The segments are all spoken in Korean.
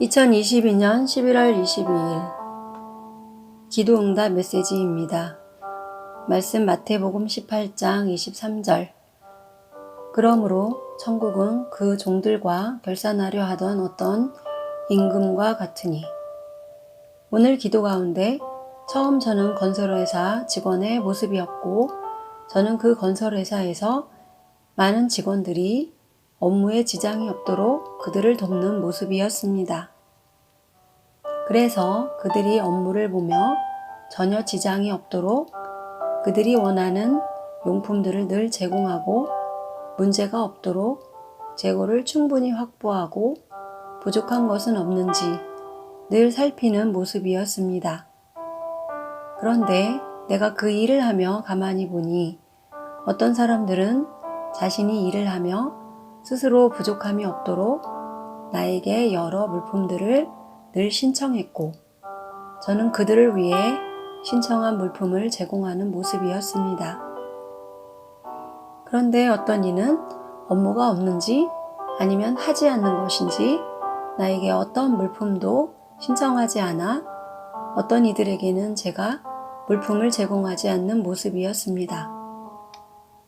2022년 11월 22일. 기도응답 메시지입니다. 말씀 마태복음 18장 23절. 그러므로 천국은 그 종들과 결산하려 하던 어떤 임금과 같으니. 오늘 기도 가운데 처음 저는 건설회사 직원의 모습이었고 저는 그 건설회사에서 많은 직원들이 업무에 지장이 없도록 그들을 돕는 모습이었습니다. 그래서 그들이 업무를 보며 전혀 지장이 없도록 그들이 원하는 용품들을 늘 제공하고 문제가 없도록 재고를 충분히 확보하고 부족한 것은 없는지 늘 살피는 모습이었습니다. 그런데 내가 그 일을 하며 가만히 보니 어떤 사람들은 자신이 일을 하며 스스로 부족함이 없도록 나에게 여러 물품들을 늘 신청했고 저는 그들을 위해 신청한 물품을 제공하는 모습이었습니다. 그런데 어떤 이는 업무가 없는지 아니면 하지 않는 것인지 나에게 어떤 물품도 신청하지 않아 어떤 이들에게는 제가 물품을 제공하지 않는 모습이었습니다.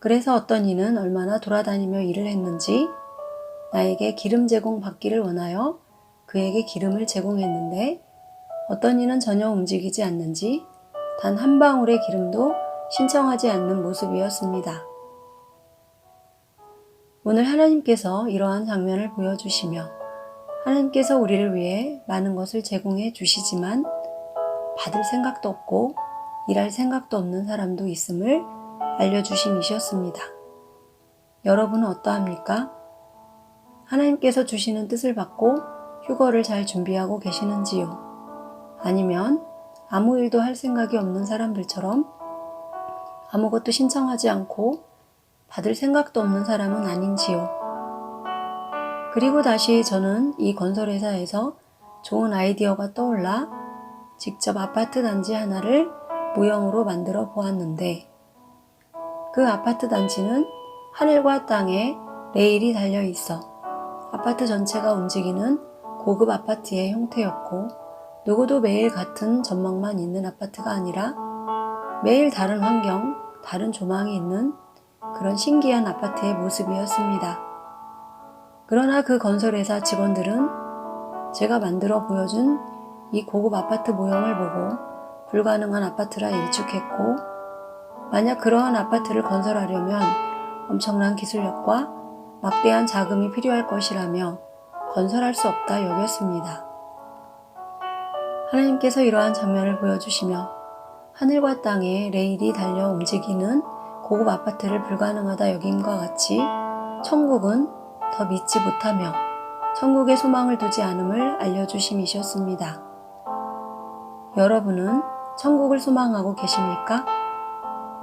그래서 어떤 이는 얼마나 돌아다니며 일을 했는지 나에게 기름 제공 받기를 원하여 그에게 기름을 제공했는데 어떤 이는 전혀 움직이지 않는지 단 한 방울의 기름도 신청하지 않는 모습이었습니다. 오늘 하나님께서 이러한 장면을 보여주시며 하나님께서 우리를 위해 많은 것을 제공해 주시지만 받을 생각도 없고 일할 생각도 없는 사람도 있음을 알려주심이셨습니다. 여러분은 어떠합니까? 하나님께서 주시는 뜻을 받고 휴거를 잘 준비하고 계시는지요? 아니면 아무 일도 할 생각이 없는 사람들처럼 아무것도 신청하지 않고 받을 생각도 없는 사람은 아닌지요? 그리고 다시 저는 이 건설회사에서 좋은 아이디어가 떠올라 직접 아파트 단지 하나를 모형으로 만들어 보았는데 그 아파트 단지는 하늘과 땅에 레일이 달려 있어 아파트 전체가 움직이는 고급 아파트의 형태였고 누구도 매일 같은 전망만 있는 아파트가 아니라 매일 다른 환경, 다른 조망이 있는 그런 신기한 아파트의 모습이었습니다. 그러나 그 건설회사 직원들은 제가 만들어 보여준 이 고급 아파트 모형을 보고 불가능한 아파트라 일축했고 만약 그러한 아파트를 건설하려면 엄청난 기술력과 막대한 자금이 필요할 것이라며 건설할 수 없다 여겼습니다. 하나님께서 이러한 장면을 보여주시며 하늘과 땅에 레일이 달려 움직이는 고급 아파트를 불가능하다 여김과 같이 천국은 더 믿지 못하며 천국에 소망을 두지 않음을 알려주심이셨습니다. 여러분은 천국을 소망하고 계십니까?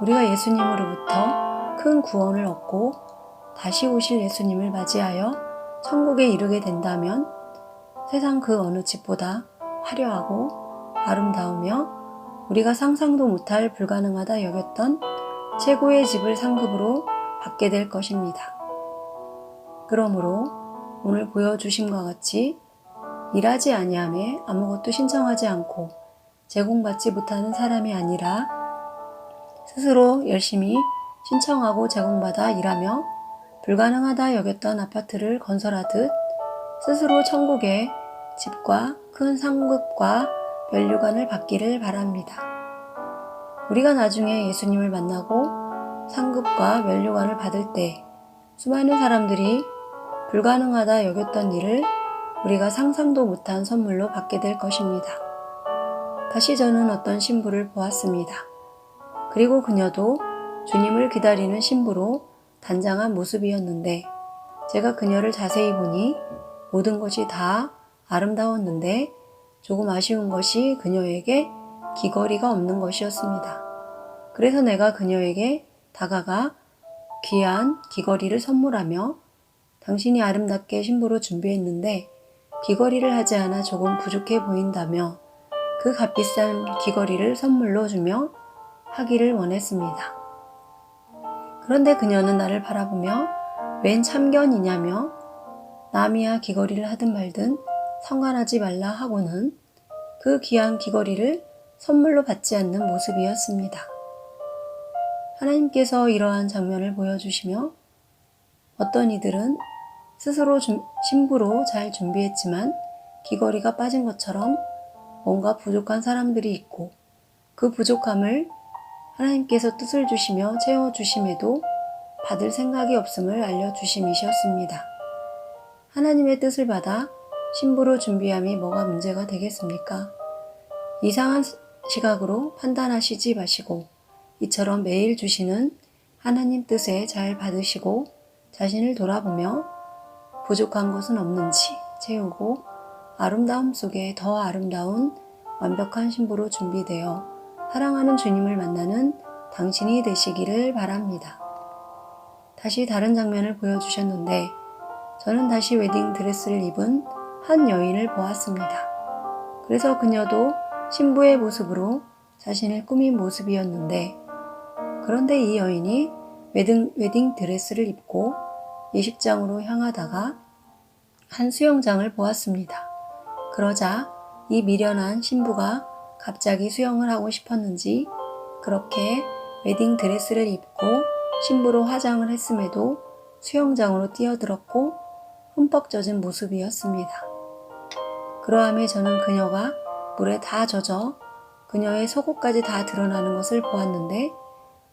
우리가 예수님으로부터 큰 구원을 얻고 다시 오실 예수님을 맞이하여 천국에 이르게 된다면 세상 그 어느 집보다 화려하고 아름다우며 우리가 상상도 못할 불가능하다 여겼던 최고의 집을 상급으로 받게 될 것입니다. 그러므로 오늘 보여주심과 같이 일하지 아니함에 아무것도 신청하지 않고 제공받지 못하는 사람이 아니라 스스로 열심히 신청하고 제공받아 일하며 불가능하다 여겼던 아파트를 건설하듯 스스로 천국의 집과 큰 상급과 면류관을 받기를 바랍니다. 우리가 나중에 예수님을 만나고 상급과 면류관을 받을 때 수많은 사람들이 불가능하다 여겼던 일을 우리가 상상도 못한 선물로 받게 될 것입니다. 다시 저는 어떤 신부를 보았습니다. 그리고 그녀도 주님을 기다리는 신부로 단장한 모습이었는데 제가 그녀를 자세히 보니 모든 것이 다 아름다웠는데 조금 아쉬운 것이 그녀에게 귀걸이가 없는 것이었습니다. 그래서 내가 그녀에게 다가가 귀한 귀걸이를 선물하며 당신이 아름답게 신부로 준비했는데 귀걸이를 하지 않아 조금 부족해 보인다며 그 값비싼 귀걸이를 선물로 주며 하기를 원했습니다. 그런데 그녀는 나를 바라보며 웬 참견이냐며 남이야 귀걸이를 하든 말든 상관하지 말라 하고는 그 귀한 귀걸이를 선물로 받지 않는 모습이었습니다. 하나님께서 이러한 장면을 보여주시며 어떤 이들은 스스로 준- 신부로 잘 준비했지만 귀걸이가 빠진 것처럼 뭔가 부족한 사람들이 있고 그 부족함을 하나님께서 뜻을 주시며 채워주심에도 받을 생각이 없음을 알려주심이셨습니다. 하나님의 뜻을 받아 신부로 준비함이 뭐가 문제가 되겠습니까? 이상한 시각으로 판단하시지 마시고 이처럼 매일 주시는 하나님 뜻에 잘 받으시고 자신을 돌아보며 부족한 것은 없는지 채우고 아름다움 속에 더 아름다운 완벽한 신부로 준비되어 사랑하는 주님을 만나는 당신이 되시기를 바랍니다. 다시 다른 장면을 보여주셨는데 저는 다시 웨딩 드레스를 입은 한 여인을 보았습니다. 그래서 그녀도 신부의 모습으로 자신을 꾸민 모습이었는데 그런데 이 여인이 웨딩, 웨딩 드레스를 입고 예식장으로 향하다가 한 수영장을 보았습니다. 그러자 이 미련한 신부가 갑자기 수영을 하고 싶었는지 그렇게 웨딩 드레스를 입고 신부로 화장을 했음에도 수영장으로 뛰어들었고 흠뻑 젖은 모습이었습니다. 그러함에 저는 그녀가 물에 다 젖어 그녀의 속옷까지 다 드러나는 것을 보았는데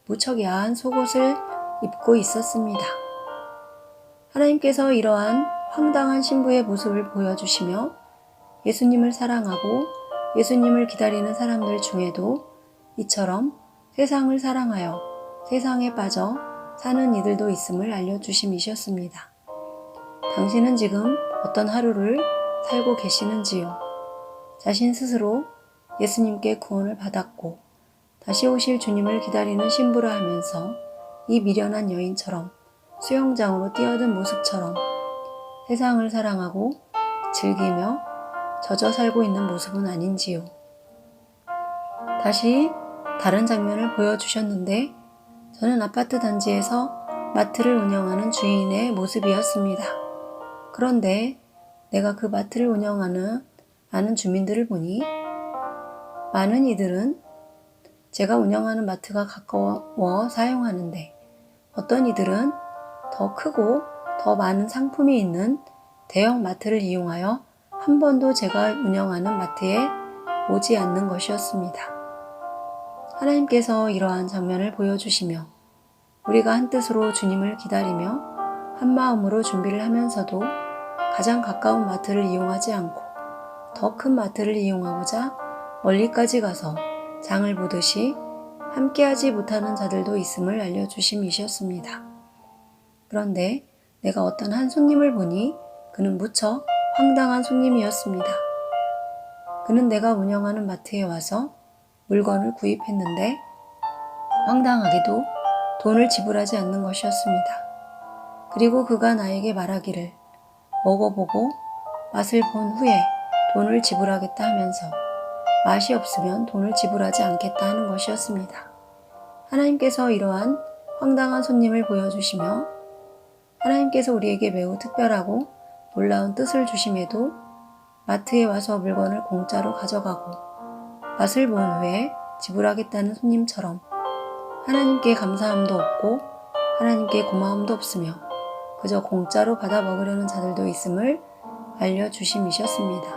무척 야한 속옷을 입고 있었습니다. 하나님께서 이러한 황당한 신부의 모습을 보여주시며 예수님을 사랑하고 예수님을 기다리는 사람들 중에도 이처럼 세상을 사랑하여 세상에 빠져 사는 이들도 있음을 알려주심이셨습니다. 당신은 지금 어떤 하루를 살고 계시는지요? 자신 스스로 예수님께 구원을 받았고 다시 오실 주님을 기다리는 신부라 하면서 이 미련한 여인처럼 수영장으로 뛰어든 모습처럼 세상을 사랑하고 즐기며 젖어 살고 있는 모습은 아닌지요. 다시 다른 장면을 보여주셨는데 저는 아파트 단지에서 마트를 운영하는 주인의 모습이었습니다. 그런데 내가 그 마트를 운영하는 많은 주민들을 보니 많은 이들은 제가 운영하는 마트가 가까워 사용하는데 어떤 이들은 더 크고 더 많은 상품이 있는 대형 마트를 이용하여 한 번도 제가 운영하는 마트에 오지 않는 것이었습니다. 하나님께서 이러한 장면을 보여주시며 우리가 한 뜻으로 주님을 기다리며 한 마음으로 준비를 하면서도 가장 가까운 마트를 이용하지 않고 더 큰 마트를 이용하고자 멀리까지 가서 장을 보듯이 함께하지 못하는 자들도 있음을 알려주심이셨습니다. 그런데 내가 어떤 한 손님을 보니 그는 무척 황당한 손님이었습니다. 그는 내가 운영하는 마트에 와서 물건을 구입했는데 황당하게도 돈을 지불하지 않는 것이었습니다. 그리고 그가 나에게 말하기를 먹어보고 맛을 본 후에 돈을 지불하겠다 하면서 맛이 없으면 돈을 지불하지 않겠다 하는 것이었습니다. 하나님께서 이러한 황당한 손님을 보여주시며 하나님께서 우리에게 매우 특별하고 놀라운 뜻을 주심에도 마트에 와서 물건을 공짜로 가져가고 맛을 본 후에 지불하겠다는 손님처럼 하나님께 감사함도 없고 하나님께 고마움도 없으며 그저 공짜로 받아 먹으려는 자들도 있음을 알려주심이셨습니다.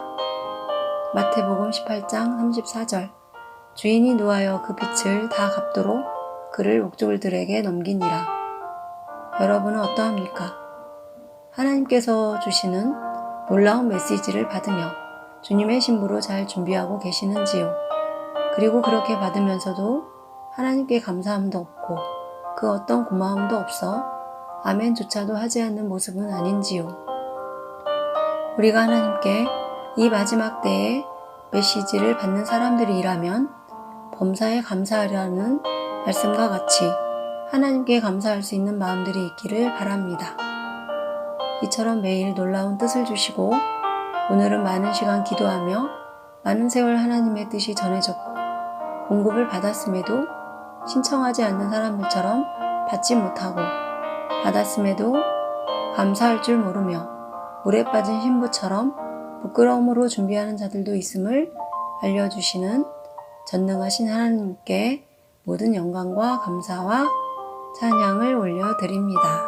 마태복음 18장 34절 주인이 누하여 그 빚을 다 갚도록 그를 목졸들에게 넘기니라. 여러분은 어떠합니까? 하나님께서 주시는 놀라운 메시지를 받으며 주님의 신부로 잘 준비하고 계시는지요? 그리고 그렇게 받으면서도 하나님께 감사함도 없고 그 어떤 고마움도 없어 아멘조차도 하지 않는 모습은 아닌지요? 우리가 하나님께 이 마지막 때에 메시지를 받는 사람들이라면 범사에 감사하라는 말씀과 같이 하나님께 감사할 수 있는 마음들이 있기를 바랍니다. 이처럼 매일 놀라운 뜻을 주시고 오늘은 많은 시간 기도하며 많은 세월 하나님의 뜻이 전해졌고 공급을 받았음에도 신청하지 않는 사람들처럼 받지 못하고 받았음에도 감사할 줄 모르며 물에 빠진 신부처럼 부끄러움으로 준비하는 자들도 있음을 알려주시는 전능하신 하나님께 모든 영광과 감사와 찬양을 올려드립니다.